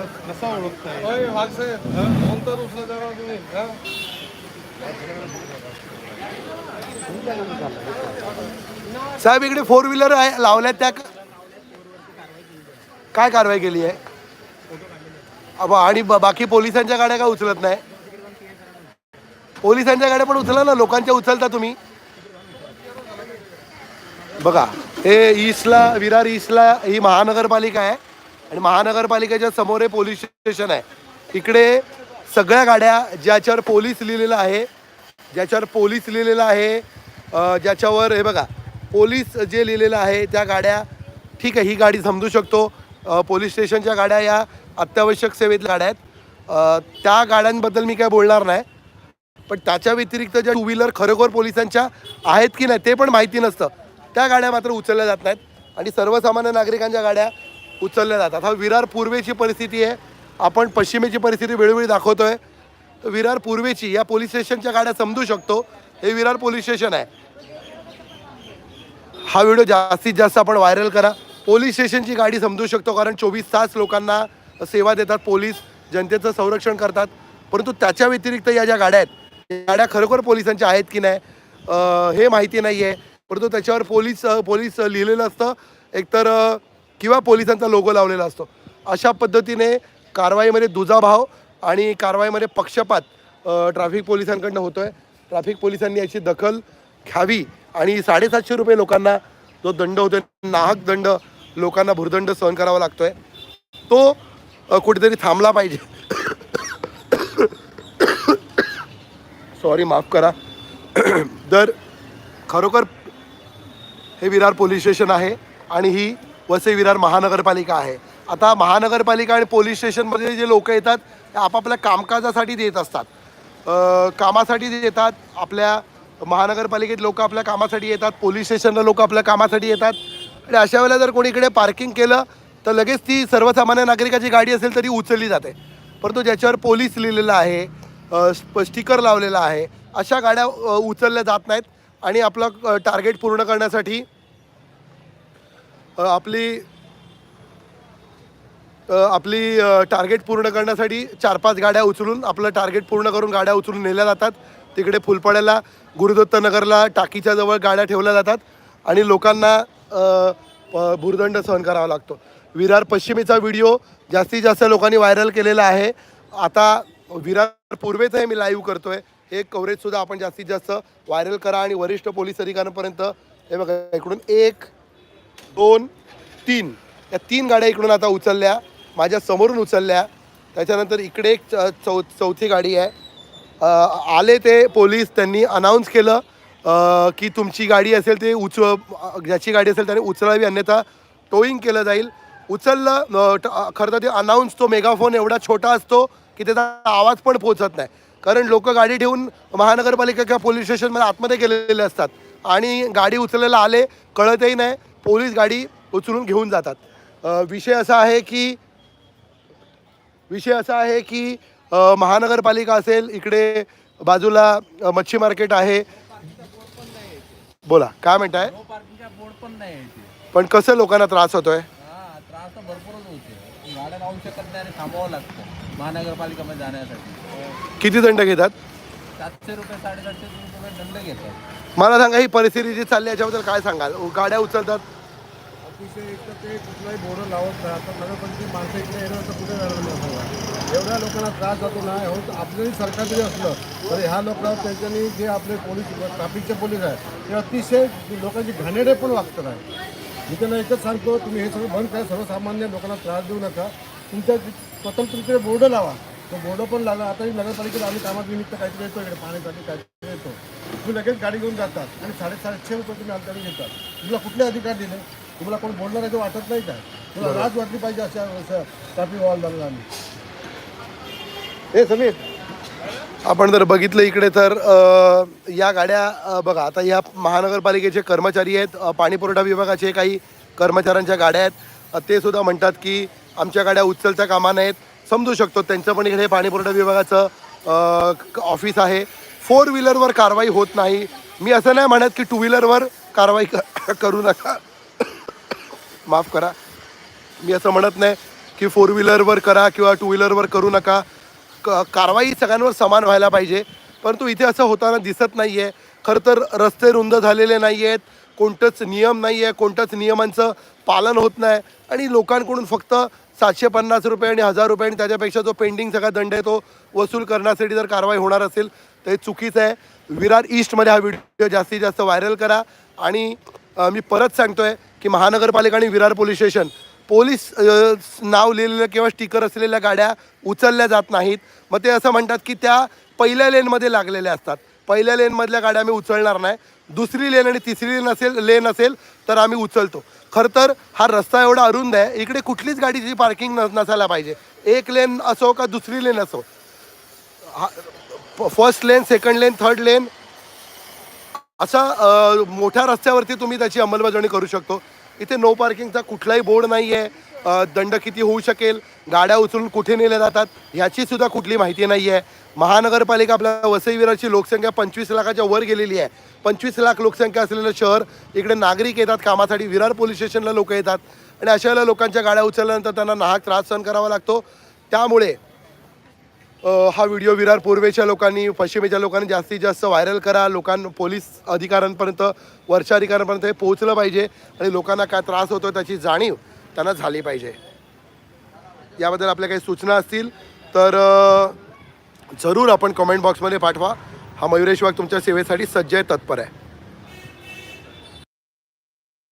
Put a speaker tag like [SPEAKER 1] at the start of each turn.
[SPEAKER 1] कसा ओळखताय वाघ साहेब कोणतं उचला तुम्ही हा?
[SPEAKER 2] साहेब इकडे फोर व्हीलर आहे लावल्या त्या काय कारवाई केली आहे? अब आणि ब- बाकी पोलिसांच्या गाड्या काय उचलत नाही? पोलिसांच्या गाड्या पण उचला ना लोकांच्या उचलता तुम्ही. बघा हे ईस्टला विरार ईस्टला ही महानगरपालिका आहे. आणि महानगरपालिकेच्या समोर हे पोलीस स्टेशन आहे. इकडे सगळ्या गाड्या ज्याच्यावर पोलीस लिहिलेलं आहे ज्याच्यावर पोलीस लिहिलेलं आहे ज्याच्यावर हे बघा पोलीस जे लिहिलेलं आहे त्या गाड्या ठीक आहे ही गाडी समजू शकतो. पोलीस स्टेशनच्या गाड्या या अत्यावश्यक सेवेतल्या गाड्या आहेत. त्या गाड्यांबद्दल मी काय बोलणार नाही. पण त्याच्या व्यतिरिक्त ज्या टू व्हीलर खरोखर पोलिसांच्या आहेत की नाही ते पण माहिती नसतं. त्या गाड्या मात्र उचलल्या जात नाहीत. आणि सर्वसामान्य नागरिकांच्या गाड्या उचलल्या जातात. हा विरार पूर्वेची परिस्थिती आहे. आपण पश्चिमेची परिस्थिती वेळोवेळी दाखवतो आहे तर विरार पूर्वेची या पोलीस स्टेशनच्या गाड्या समजू शकतो. हे विरार पोलीस स्टेशन आहे. हा व्हिडिओ जास्तीत जास्त आपण व्हायरल करा. पोलीस स्टेशनची गाडी समजू शकतो कारण चोवीस तास लोकांना सेवा देतात पोलीस. जनतेचं संरक्षण करतात. परंतु त्याच्या व्यतिरिक्त या ज्या गाड्या आहेत गाड्या खरोखर पोलिसांच्या आहेत की नाही हे माहिती नाही आहे परंतु त्याच्यावर पोलीस पोलीस लिहिलेलं असतं. एकतर किंवा पोलिसांचा लोगो लावलेला असतो. अशा पद्धतीने कारवाईमध्ये दुजाभाव आणि कारवाईमध्ये पक्षपात ट्रॅफिक पोलिसांकडनं आहे ट्रॅफिक पोलिसांनी याची दखल घ्यावी आणि साडेसातशे रुपये लोकांना जो दंड होतो नाहक दंड लोकांना भुर्दंड सहन करावा लागतो आहे तो कुठेतरी थांबला पाहिजे. सॉरी माफ करा. तर खरोखर हे विरार पोलीस स्टेशन आहे आणि ही वसई विरार महानगरपालिका आहे. आता महानगरपालिका आणि पोलीस स्टेशनमध्ये जे लोक येतात ते आपापल्या कामकाजासाठी देत असतात. कामासाठी ते येतात आपल्या महानगरपालिकेत लोक आपल्या कामासाठी येतात पोलीस स्टेशनला लोक आपल्या कामासाठी येतात. आणि अशा वेळेला जर कोणी इकडे पार्किंग केलं तर लगेच ती सर्वसामान्य नागरिकाची गाडी असेल तरी उचलली जाते. परंतु ज्याच्यावर पोलीस लिहिलेलं आहे स्टिकर लावलेला आहे अशा गाड्या उचलल्या जात नाहीत. आणि आपलं टार्गेट पूर्ण करण्यासाठी आपली आपली टार्गेट पूर्ण करण्यासाठी चार पाच गाड्या उचलून आपलं टार्गेट पूर्ण करून गाड्या उचलून नेल्या जातात. तिकडे फुलपाड्याला गुरुदत्त नगरला टाकीच्या जवळ गाड्या ठेवल्या जातात आणि लोकांना भुर्दंड सहन करावा लागतो. विरार पश्चिमेचा व्हिडिओ जास्तीत जास्त लोकांनी व्हायरल केलेला आहे. आता विरार पूर्वेचं हे मी लाईव्ह करतोय. हे कव्हरेजसुद्धा आपण जास्तीत जास्त व्हायरल करा आणि वरिष्ठ पोलीस अधिकाऱ्यांपर्यंत हे बघा इकडून एक दोन तीन. या तीन गाड्या इकडून आता उचलल्या. माझ्या समोरून उचलल्या. त्याच्यानंतर इकडे एक च- चौ चौथी गाडी आहे. आले ते पोलीस त्यांनी अनाऊन्स केलं की तुमची गाडी असेल ते उच ज्याची गाडी असेल त्याने उचलावी अन्यथा टोईंग केलं जाईल. उचललं ट- खरं तर ते अनाऊन्स तो मेगाफोन एवढा छोटा असतो की त्याचा आवाज पण पोचत नाही. कारण लोक गाडी ठेवून महानगरपालिका किंवा पोलीस स्टेशनमध्ये आतमध्ये गेलेले असतात. आणि गाडी उचलायला आले कळतही नाही. पोलीस गाडी उचलून घेऊन जातात. विषय असा आहे की विषय असा आहे की महानगरपालिका असेल इकडे बाजूला मच्छी मार्केट आहे. बोला काय म्हणताय?
[SPEAKER 3] पण
[SPEAKER 2] कसं लोकांना त्रास होतोय?
[SPEAKER 3] हा त्रास तर भरपूरच होते गाड्या लावू शकत नाही आणि थांबावं लागतं महानगरपालिकेमध्ये जाण्यासाठी.
[SPEAKER 2] किती दंड घेतात?
[SPEAKER 3] सातशे रुपये साडेसातशे रुपये दंड घेतात.
[SPEAKER 2] मला सांगा ही परिस्थिती जी चालली याच्याबद्दल काय सांगाल? गाड्या उचलतात.
[SPEAKER 1] अतिशय एक तर ते कुठलाही बोर्ड लावत आता नगरपंचायत माणसं इकडे येणार तर कुठे जाणार नाही सांगा एवढ्या लोकांना त्रास जातो ना हो आपलंही सरकार जरी असलं तर ह्या लोकांना त्यांच्यानी जे आपले पोलीस ट्रॅफिकचे पोलीस आहेत ते अतिशय लोकांची घाणेडे पण वागतात आहे मी त्यांना एकच सांगतो तुम्ही हे सगळं बंद करा. सर्वसामान्य लोकांना त्रास देऊ नका. तुमच्या स्वतंत्र तिकडे बोर्ड लावा. तो बोर्ड पण लागला आता नगरपालिकेला आम्ही कामात निमित्त काहीतरी येतो इकडे पाण्यासाठी काहीतरी येतो. तुम्ही लगेच गाडी घेऊन जातात आणि साडेसातशे रुपये तुम्ही आमच्याकडे घेतात. तुला कुठले अधिकार दिले? तुम्हाला कोण बोलणार आहे ते वाटत नाही का? तुला लाज वाटली पाहिजे अशा ट्रॅफिक वॉल झालं आम्ही. हे समीर.
[SPEAKER 2] आपण जर बघितलं इकडे तर अ, या गाड्या अ, बघा आता या महानगरपालिकेचे कर्मचारी आहेत. अ, पाणी पुरवठा विभागाचे काही कर्मचाऱ्यांच्या गाड्या आहेत. अ, ते सुद्धा म्हणतात की आमच्या गाड्या उचलत्या कामा नाहीत समजू शकतो त्यांचं पण इकडे पाणी पुरवठा विभागाचं अ, क- ऑफिस आहे. फोर व्हीलरवर कारवाई होत नाही. मी असं नाही म्हणत की टू व्हीलरवर कारवाई क- करू नका. माफ करा. मी असं म्हणत नाही की फोर व्हीलरवर करा किंवा टू व्हीलरवर करू नका. क कारवाई सगळ्यांवर समान व्हायला पाहिजे. परंतु इथे असं होताना दिसत नाही आहे खरं तर रस्ते रुंद झालेले नाही आहेत कोणतंच नियम नाही आहे कोणतंच नियमांचं पालन होत नाही. आणि लोकांकडून फक्त सातशे पन्नास रुपये आणि हजार रुपये आणि त्याच्यापेक्षा जो पेंडिंग सगळा दंड आहे तो वसूल करण्यासाठी जर कारवाई होणार असेल तर हे चुकीचं आहे. विरार ईस्टमध्ये हा व्हिडिओ जास्तीत जास्त व्हायरल करा. आणि मी परत सांगतोय की महानगरपालिका आणि विरार पोलीस स्टेशन पोलीस नाव लिहिलेलं किंवा स्टिकर असलेल्या गाड्या उचलल्या जात नाहीत. मग ते असं म्हणतात की त्या पहिल्या लेनमध्ये लागलेल्या असतात. पहिल्या लेनमधल्या गाड्या आम्ही उचलणार नाही. दुसरी लेन आणि तिसरी लेन असेल लेन असेल तर आम्ही उचलतो. खरं तर हा रस्ता एवढा अरुंद आहे. इकडे कुठलीच गाडीची पार्किंग न नसायला पाहिजे. एक लेन असो का दुसरी लेन असो. हा first lane second lane third lane असा मोठ्या रस्त्यावरती तुम्ही त्याची अंमलबजावणी करू शकतो. इथे नो पार्किंगचा कुठलाही बोर्ड नाही आहे दंड किती होऊ शकेल गाड्या उचलून कुठे नेल्या जातात ह्याची सुद्धा कुठली माहिती नाही आहे महानगरपालिका आपल्या वसईविराची लोकसंख्या पंचवीस लाखाच्या वर गेलेली आहे. पंचवीस लाख लोकसंख्या असलेलं शहर इकडे नागरिक येतात कामासाठी विरार पोलीस स्टेशनला लोक येतात. आणि अशा वेळेला लोकांच्या गाड्या उचलल्यानंतर त्यांना नाहक त्रास सहन करावा लागतो. त्यामुळे हा व्हिडिओ विरार पूर्वेच्या लोकांनी पश्चिमेच्या लोकांनी जास्तीत जास्त व्हायरल करा. लोकां पोलीस अधिकाऱ्यांपर्यंत वरच्या अधिकाऱ्यांपर्यंत हे पोहोचलं पाहिजे आणि लोकांना काय त्रास होतो त्याची जाणीव त्यांना झाली पाहिजे. याबद्दल आपल्या काही सूचना असतील तर जरूर आपण कमेंट बॉक्समध्ये पाठवा. हा मयुरेश वाघ तुमच्या सेवेसाठी सज्ज आहे तत्पर आहे.